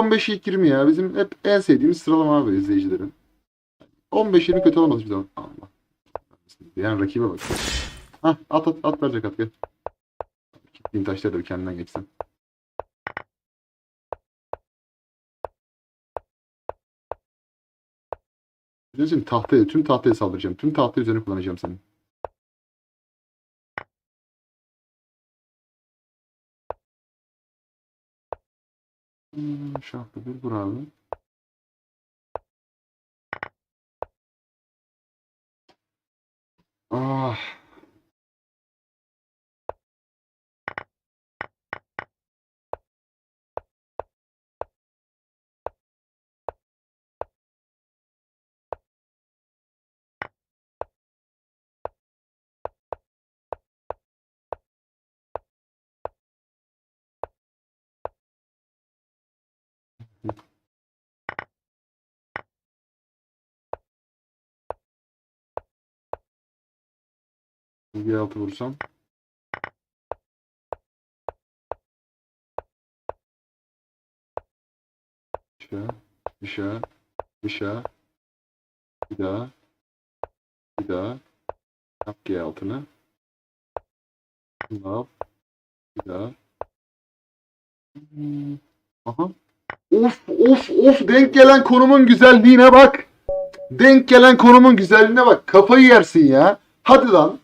15 ilk 20 ya. Bizim hep en sevdiğimiz sıralama abi izleyicilerin. 15-20 kötü olmaz bir zaman. Allah. Yani rakibe bak. Hah at at at verecek at gel. Gittiğin taşları da bir kendinden geçsin. Biliyorsun tahtaya, tüm tahtaya saldıracağım. Tüm tahta üzerine kullanacağım seni. Hmm, şartlı bir abi. Ah. Bir altı vursam. Dışa, dışa, dışa. Bir daha. Bir daha. Yap G altını. Yap. Bir daha. Aha. Of of of denk gelen konumun güzelliğine bak. Denk gelen konumun güzelliğine bak. Kafayı yersin ya. Hadi lan.